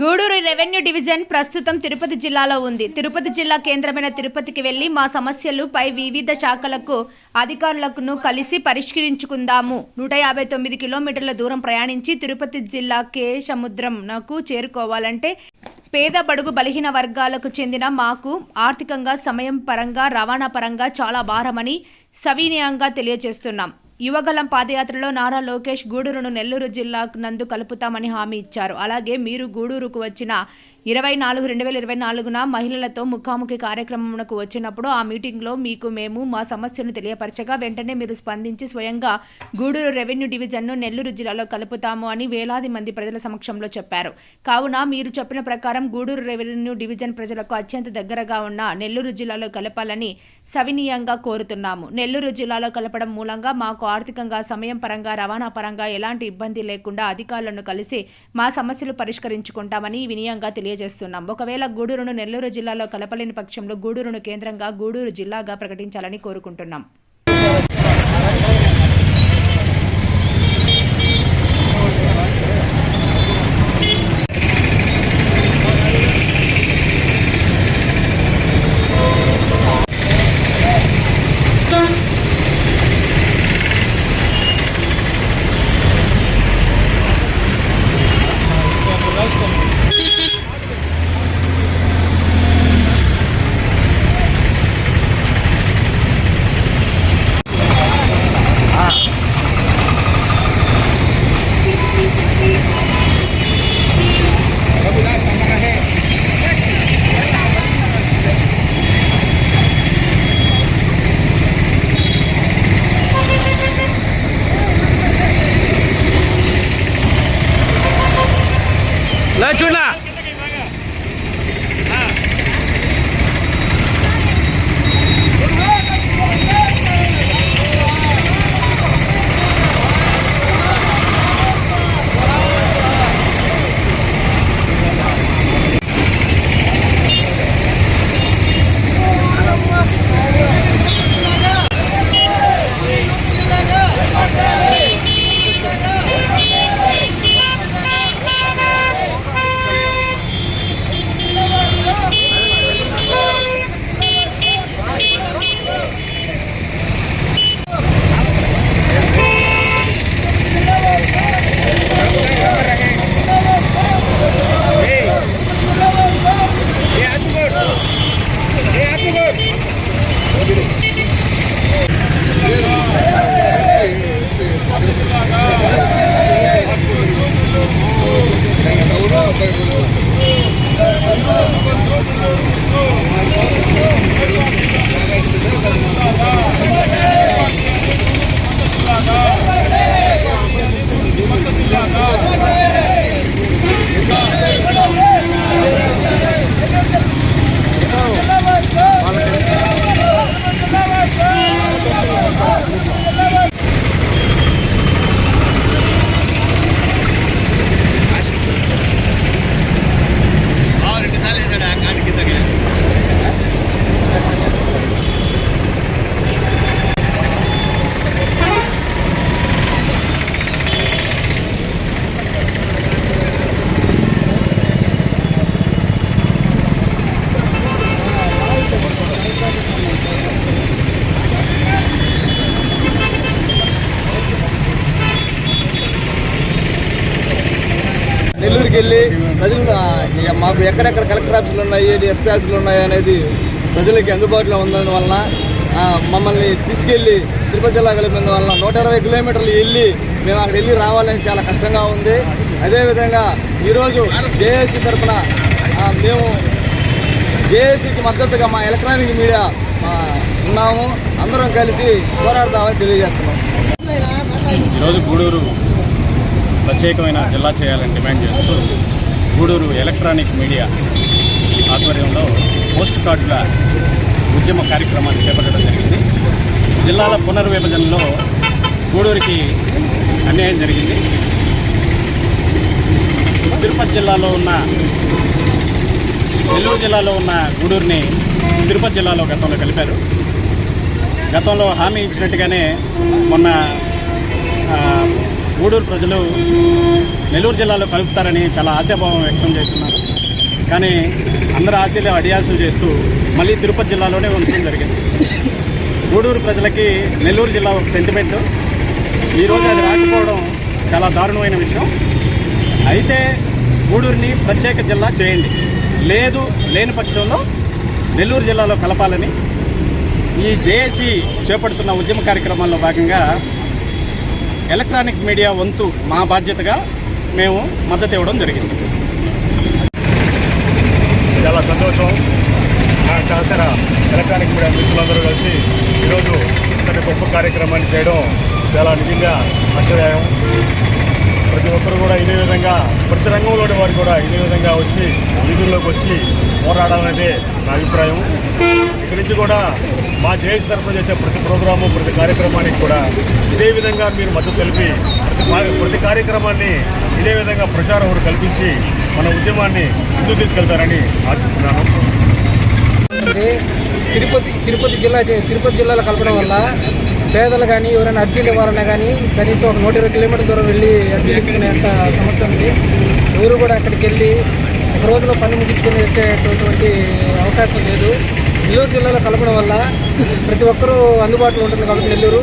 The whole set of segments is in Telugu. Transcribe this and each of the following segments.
గూడూరు రెవెన్యూ డివిజన్ ప్రస్తుతం తిరుపతి జిల్లాలో ఉంది. తిరుపతి జిల్లా కేంద్రమైన తిరుపతికి వెళ్ళి మా సమస్యలు పై వివిధ శాఖలకు అధికారులకు కలిసి పరిష్కరించుకుందాము. నూట యాభై తొమ్మిది కిలోమీటర్ల దూరం ప్రయాణించి తిరుపతి జిల్లా కే సముద్రంకు చేరుకోవాలంటే పేద బడుగు బలహీన వర్గాలకు చెందిన మాకు ఆర్థికంగా సమయం పరంగా రవాణా పరంగా చాలా భారమని సవినయంగా తెలియజేస్తున్నాం. యువగలం పాదయాత్రలో నారా లోకేష్ గూడూరును నెల్లూరు జిల్లా నందు కలుపుతామని హామీ ఇచ్చారు. అలాగే మీరు గూడూరుకు వచ్చిన ఇరవై నాలుగు రెండు వేల ఇరవై నాలుగున మహిళలతో ముఖాముఖి కార్యక్రమంకు వచ్చినప్పుడు ఆ మీటింగ్లో మీకు మేము మా సమస్యను తెలియపరచగా వెంటనే మీరు స్పందించి స్వయంగా గూడూరు రెవెన్యూ డివిజన్ను నెల్లూరు జిల్లాలో కలుపుతాము అని వేలాది మంది ప్రజల సమక్షంలో చెప్పారు. కావున మీరు చెప్పిన ప్రకారం గూడూరు రెవెన్యూ డివిజన్ ప్రజలకు అత్యంత దగ్గరగా ఉన్న నెల్లూరు జిల్లాలో కలపాలని సవినీయంగా కోరుతున్నాము. నెల్లూరు జిల్లాలో కలపడం మూలంగా మాకు ఆర్థికంగా సమయం పరంగా రవాణా పరంగా ఎలాంటి ఇబ్బంది లేకుండా అధికారులను కలిసి మా సమస్యలు పరిష్కరించుకుంటామని వినయంగా తెలియజేస్తున్నాం. ఒకవేళ గూడూరును నెల్లూరు జిల్లాలో కలపలేని పక్షంలో గూడూరును కేంద్రంగా గూడూరు జిల్లాగా ప్రకటించాలని కోరుకుంటున్నాం. వెళ్ళి ప్రజలు ఇక మాకు ఎక్కడెక్కడ కలెక్టర్ ఆఫీసులు ఉన్నాయి ఎస్పీ ఆఫీసులు ఉన్నాయి అనేది ప్రజలకి అందుబాటులో ఉన్నందు వలన మమ్మల్ని తీసుకెళ్ళి తిరుపతి జిల్లా కలిపినందు వలన నూట ఇరవై కిలోమీటర్లు వెళ్ళి మేము అక్కడ వెళ్ళి రావాలని చాలా కష్టంగా ఉంది. అదేవిధంగా ఈరోజు జేఏసీ తరఫున మేము జేఏసీకి మద్దతుగా మా ఎలక్ట్రానిక్ మీడియా ఉన్నాము. అందరం కలిసి పోరాడతామని తెలియజేస్తున్నాం. ఈరోజు గూడూరు ప్రత్యేకమైన జిల్లా చేయాలని డిమాండ్ చేస్తూ గూడూరు ఎలక్ట్రానిక్ మీడియా ఆధ్వర్యంలో పోస్ట్ కార్డుల ఉద్యమ కార్యక్రమాన్ని చేపట్టడం జరిగింది. జిల్లాల పునర్విభజనలో గూడూరుకి అన్యాయం జరిగింది. తిరుపతి జిల్లాలో ఉన్న నెల్లూరు జిల్లాలో ఉన్న గూడూరుని తిరుపతి జిల్లాలో గతంలో కలిపారు. గతంలో హామీ ఇచ్చినట్టుగానే మొన్న గూడూరు ప్రజలు నెల్లూరు జిల్లాలో కలుపుతారని చాలా ఆశాభావం వ్యక్తం చేస్తున్నారు. కానీ అందరు ఆశలు అడియాసలు చేస్తూ మళ్ళీ తిరుపతి జిల్లాలోనే ఉంచడం జరిగింది. గూడూరు ప్రజలకి నెల్లూరు జిల్లా ఒక సెంటిమెంట్. ఈరోజు అది రాకపోవడం చాలా దారుణమైన విషయం. అయితే గూడూరుని ప్రత్యేక జిల్లా చేయండి. లేదు లేని పక్షంలో నెల్లూరు జిల్లాలో కలపాలని ఈ జేఏసీ చేపడుతున్న ఉద్యమ కార్యక్రమాల్లో భాగంగా ఎలక్ట్రానిక్ మీడియా వంతు మా బాధ్యతగా మేము మద్దతు ఇవ్వడం జరిగింది. చాలా సంతోషం. నా ఎలక్ట్రానిక్ మీడియా మిత్రులందరూ కలిసి ఈరోజు ఇంతటి గొప్ప కార్యక్రమాన్ని చేయడం చాలా నిజంగా హర్షదాయం ప్రతి ఒక్కరు కూడా ఇదే విధంగా ప్రతి రంగంలోని వారు కూడా ఇదే విధంగా వచ్చి వీధుల్లోకి వచ్చి పోరాడాలనేదే నా అభిప్రాయం. ఇక్కడి నుంచి కూడా మా జేఏసీ తరఫున చేసే ప్రతి ప్రోగ్రాము ప్రతి కార్యక్రమానికి కూడా ఇదే విధంగా మీరు మద్దతు తెలిపి ప్రతి మా- ప్రతి కార్యక్రమాన్ని ఇదే విధంగా ప్రచారం కల్పించి మన ఉద్యమాన్ని ముందుకు తీసుకెళ్తారని ఆశిస్తున్నాను. తిరుపతి తిరుపతి జిల్లా చే- తిరుపతి జిల్లాలో కలపడం వల్ల పేదలు కానీ ఎవరైనా అర్జీలు ఇవ్వాలన్నా కానీ కనీసం ఒక నూట ఇరవై కిలోమీటర్ల దూరం వెళ్ళి అర్జీలు ఇచ్చుకునేంత సమస్య ఉంది. ఎవరు కూడా అక్కడికి వెళ్ళి ఒక రోజులో పని ముగించుకుని వచ్చేటటువంటి అవకాశం లేదు. నెల్లూరు జిల్లాలో కలపడం వల్ల ప్రతి ఒక్కరూ అందుబాటులో ఉంటుంది కాబట్టి నెల్లూరు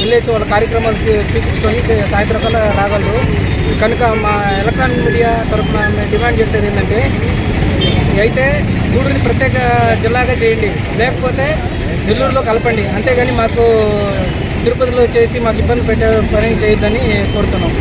వెళ్ళేసి వాళ్ళ కార్యక్రమాలు చూపించుకొని సాయంత్రం కల్లా రాగలరు. కనుక మా ఎలక్ట్రానిక్ మీడియా తరఫున మేము డిమాండ్ చేసేది ఏంటంటే అయితే గూడూరుని ప్రత్యేక జిల్లాగా చేయండి. లేకపోతే నెల్లూరులో కలపండి. అంతేగాని మాకు తిరుపతిలో చేసి మాకు ఇబ్బంది పెట్టే పని చేయొద్దని కోరుతున్నాం.